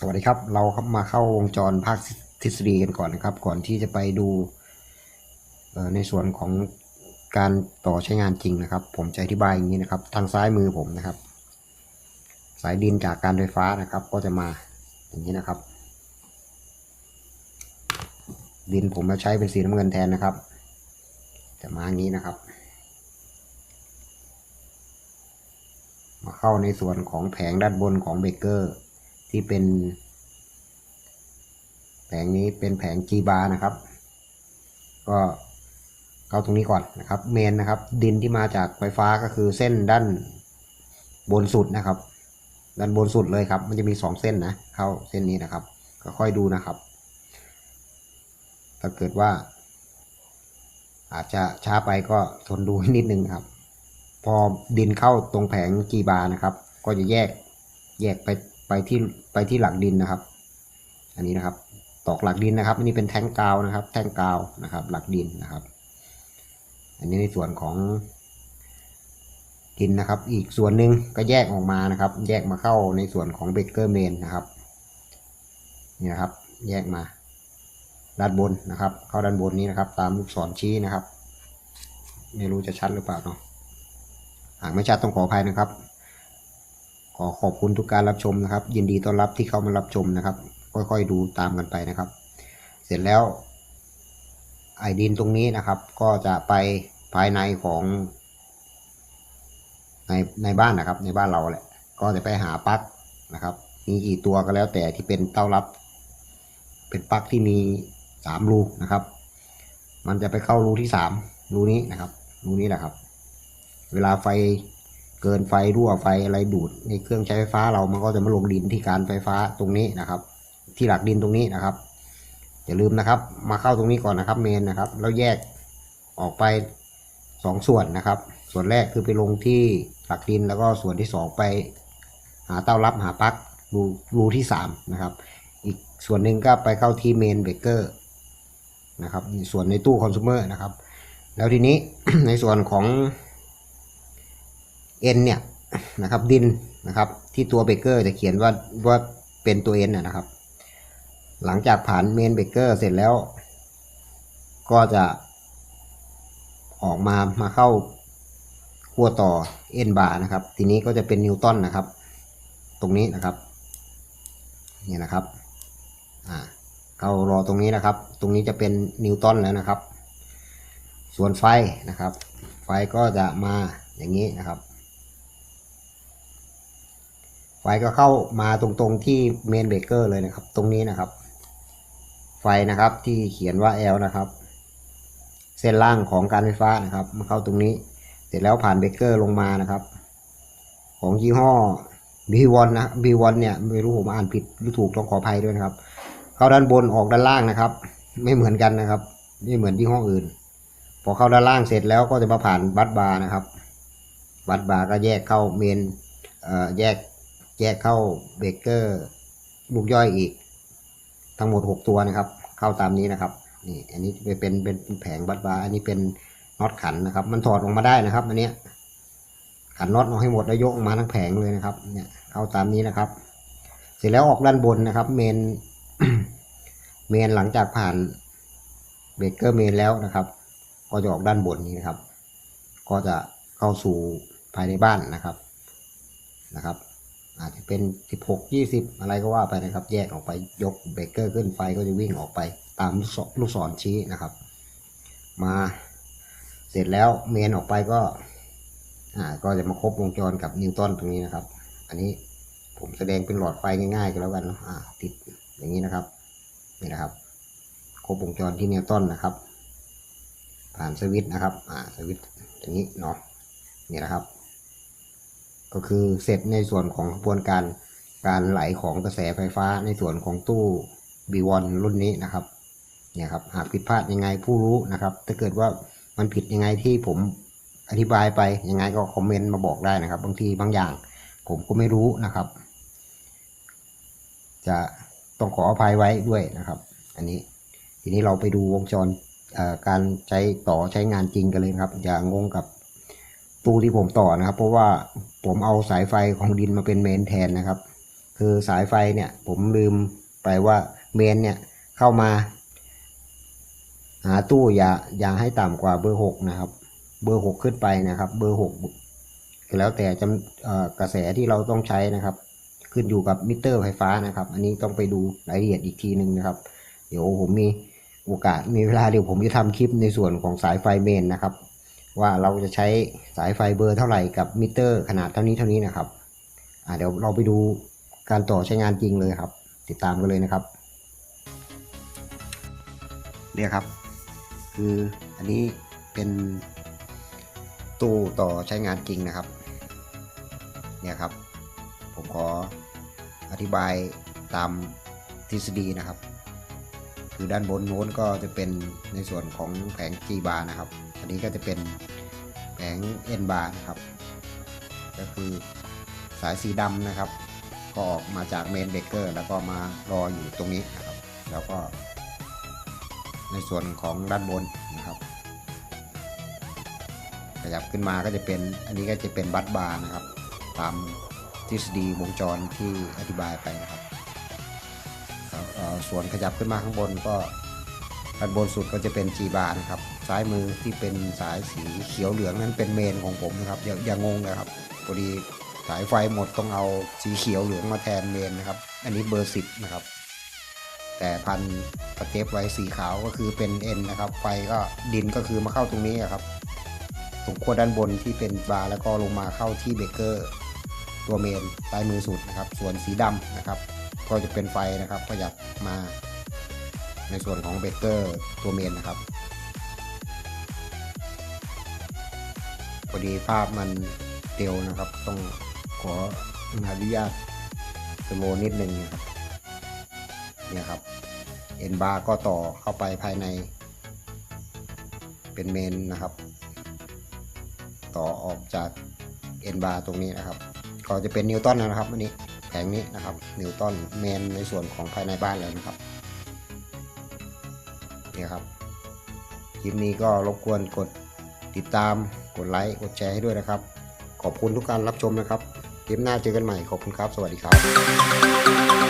สวัสดีครับ เรามาเข้าวงจรภาคทฤษฎีกันก่อนนะครับ ก่อนที่จะไปดูในส่วนของการต่อใช้งานจริงนะครับ ผมจะอธิบายอย่างนี้นะครับ ทางซ้ายมือผมนะครับ สายดินจากการไฟฟ้านะครับ ก็จะมาอย่างนี้นะครับ ดินผมจะใช้เป็นสีน้ำเงินแทนนะครับ จะมาอย่างนี้นะครับ มาเข้าในส่วนของแผงด้านบนของเบเกอร์ ที่เป็น แผงนี้เป็นแผง G bar นะครับ ก็เข้าตรงนี้ก่อนนะครับเมนนะครับ ดินที่มาจากไฟฟ้าก็คือเส้นด้านบนสุดนะครับ ด้านบนสุดเลยครับ มันจะมีสองเส้นนะ เข้าเส้นนี้นะครับ ก็ค่อยดูนะครับ ถ้าเกิดว่า อาจจะช้าไปก็ทนดูนิดนึงครับ พอดินเข้าตรงแผง G bar นะครับ ก็จะแยกแยกไป ไปที่ไปที่หลักดินนะครับ อันนี้นะครับ ตอกหลักดินนะครับ อันนี้เป็นแท่งกาวนะครับ แท่งกาวนะครับ หลักดินนะครับ อันนี้ในส่วนของดินนะครับ อีกส่วนหนึ่งก็แยกออกมานะครับ แยกมาเข้าในส่วนของเบเกอร์เมนนะครับ นี่นะครับ แยกมาด้านบนนะครับ เข้าด้านบนนี้นะครับ ตามลูกศรชี้นะครับ ไม่รู้จะชัดหรือเปล่าเนาะหากไม่ชัดต้องขออภัยนะครับ ขอขอบคุณทุกการรับชมนะครับ ยินดีต้อนรับที่เข้ามารับชมนะครับ ค่อยๆดูตามกันไปนะครับ เสร็จแล้วไอดินตรงนี้นะครับ ก็จะไปภายในของในในบ้านนะครับ ในบ้านเราแหละ ก็จะไปหาปลั๊กนะครับ มีกี่ตัวก็แล้วแต่ที่เป็นเต้ารับ เป็นปลั๊กที่มีสามรูนะครับ มันจะไปเข้ารูที่สามรูนี้นะครับรูนี้แหละครับ เวลาไฟ เกินไฟรั่วไฟอะไรดูดในเครื่องใช้ไฟฟ้าเรามันก็จะมาลงดินที่การไฟฟ้าตรงนี้นะครับ ที่หลักดินตรงนี้นะครับอย่าลืมนะครับ มาเข้าตรงนี้ก่อนนะครับเมนนะครับ แล้วแยกออกไปสองส่วนนะครับ ส่วนแรกคือไปลงที่หลักดินแล้วก็ส่วนที่สองไป หาเต้ารับหาปลั๊กรูรูที่สามนะครับ อีกส่วนหนึ่งก็ไปเข้าที่เมนเบเกอร์นะครับส่วนในตู้คอน sumer นะครับ แล้วทีนี้ในส่วนของ เอ็นเนี่ยนะครับดินนะครับที่ตัวเบเกอร์จะเขียนว่าว่าเป็นตัวเอ็นนะครับ หลังจากผ่านเมนเบเกอร์เสร็จแล้ว ก็จะออกมามาเข้าขั้วต่อเอ็นบาร์นะครับ ทีนี้ก็จะเป็นนิวตันนะครับ ตรงนี้นะครับนี่นะครับอ่าเข้ารอตรงนี้นะครับ ตรงนี้จะเป็นนิวตันแล้วนะครับ ส่วนไฟนะครับ ไฟก็จะมาอย่างนี้นะครับ ไฟก็เข้ามาตรงๆที่เมนเบเกอร์เลยนะครับ ตรงนี้นะครับ ไฟนะครับที่เขียนว่า L นะครับ เส้นล่างของการไฟฟ้านะครับมาเข้าตรงนี้ เสร็จแล้วผ่านเบเกอร์ลงมานะครับ ของยี่ห้อ B1 นะ B1 เนี่ยไม่รู้ผมอ่านผิดหรือถูกต้องขออภัยด้วยนะครับ เข้าด้านบนออกด้านล่างนะครับ ไม่เหมือนกันนะครับไม่เหมือนยี่ห้ออื่น พอเข้าด้านล่างเสร็จแล้วก็จะมาผ่านบัตบาร์นะครับ บัตบาร์ก็แยกเข้าเมนเอ่อแยก แยกเข้าเบเกอร์ลูกย่อยอีก ทั้งหมด 6 ตัวนะครับ เข้าตามนี้นะครับนี่อันนี้เป็นเป็นเป็นแผงบัตบาร์อันนี้เป็นน็อตขันนะครับ มันถอดออกมาได้นะครับ อันเนี้ยขันน็อตออกให้หมดแล้วยกออกมาทั้งแผงเลยนะครับ เนี่ยเข้าตามนี้นะครับ เสร็จแล้วออกด้านบนนะครับ เมนเมนหลังจากผ่านเบเกอร์เมนแล้วนะครับ ก็จะออกด้านบนนี้นะครับ ก็จะเข้าสู่ภายในบ้านนะครับนะครับ อาจจะเป็น 16 20 อะไรก็ว่าไปนะครับ แยกออกไปยกเบรกเกอร์ขึ้นไฟก็จะวิ่งออกไปตามลูกศรชี้นะครับ มาเสร็จแล้วเมนออกไปก็อ่าก็จะมาครบวงจรกับนิวตันตรงนี้นะครับ อันนี้ผมแสดงเป็นหลอดไฟง่ายๆก็แล้วกันเนาะอ่าติดอย่างนี้นะครับนี่นะครับ ครบวงจรที่นิวตันนะครับ ผ่านสวิตช์นะครับอ่าสวิตช์อย่างนี้เนาะนี่นะครับ ก็คือเสร็จในส่วนของกระบวนการการไหลของกระแสไฟฟ้าในส่วนของตู้ B1 รุ่นนี้นะครับเนี่ยครับหากผิดพลาดยังไงผู้รู้นะครับ ถ้าเกิดว่ามันผิดยังไงที่ผมอธิบายไปยังไงก็คอมเมนต์มาบอกได้นะครับ บางทีบางอย่าง ผมก็ไม่รู้นะครับ จะต้องขออภัยไว้ด้วยนะครับ อันนี้ทีนี้เราไปดูวงจรการใช้ต่อใช้งานจริงกันเลยครับ อย่างงงกับตู้ที่ผมต่อนะครับ เพราะว่า ผมเอาสายไฟของดินมาเป็นเมนแทนนะครับ คือสายไฟเนี่ยผมลืมไปว่าเมนเนี่ยเข้ามา หาตู้อย่าอย่าให้ต่ำกว่าเบอร์หกนะครับ เบอร์หกขึ้นไปนะครับ เบอร์หกแล้วแต่จำกระแสที่เราต้องใช้นะครับ ขึ้นอยู่กับมิเตอร์ไฟฟ้านะครับ อันนี้ต้องไปดูรายละเอียดอีกทีหนึ่งนะครับ เดี๋ยวผมมีโอกาสมีเวลาเดี๋ยวผมจะทำคลิปในส่วนของสายไฟเมนนะครับ ว่าเราจะใช้สายไฟเบอร์เท่าไหร่กับมิเตอร์ขนาดเท่านี้เท่านี้นะครับเดี๋ยวเราไปดูการต่อใช้งานจริงเลยครับ ติดตามกันเลยนะครับเนี่ยครับ คืออันนี้เป็นตู้ต่อใช้งานจริงนะครับ เนี่ยครับ ผมขออธิบายตามทฤษฎีนะครับ คือด้านบนโน้นก็จะเป็นในส่วนของแผง G bar นะครับ อันนี้ก็จะเป็นแผง N bar นะครับ ก็คือสายสีดำนะครับ ก็ออกมาจากเมนเบเกอร์แล้วก็มารออยู่ตรงนี้นะครับ แล้วก็ ในส่วนของด้านบนนะครับขยับขึ้นมาก็จะเป็นอันนี้ก็จะเป็นบัตบาร์นะครับ ตามทฤษฎีวงจรที่อธิบายไปนะครับส่วนขยับขึ้นมาข้างบนก็ด้านบนสุดก็จะเป็น G bar นะครับ ซ้ายมือที่เป็นสายสีเขียวเหลืองนั้นเป็นเมนของผมนะครับอย่าอย่างงนะครับพอดีสายไฟหมดต้องเอาสีเขียวเหลืองมาแทนเมนนะครับ อันนี้เบอร์สิบนะครับ แต่พันสเก็บไว้สีขาวก็คือเป็น N นนะครับ ไฟก็ดินก็คือมาเข้าตรงนี้อะครับตรงขั้วด้านบนที่เป็นบาร์แล้วก็ลงมาเข้าที่เบเกอร์ตัวเมนใต้มือสุดนะครับ ส่วนสีดำนะครับ ก็จะเป็นไฟนะครับขยับมาในส่วนของเบเกอร์ตัวเมนนะครับ พอดีภาพมันเตียวนะครับ ต้องขออนุญาตสโลนิดนึงนะครับเนี่ยครับเอ็นบาร์ก็ต่อเข้าไปภายใน เป็นเมนนะครับ ต่อออกจากเอ็นบาร์ตรงนี้นะครับ ก็จะเป็นนิวตันนะครับอันนี้แผงนี้นะครับ นิวตันเมนในส่วนของภายในบ้านเลยนะครับเนี่ยครับคลิปนี้ก็รบกวนกดติดตาม กดไลค์กดแชร์ให้ด้วยนะครับ ขอบคุณทุกการรับชมนะครับคลิปหน้าเจอกันใหม่ขอบคุณครับ สวัสดีครับ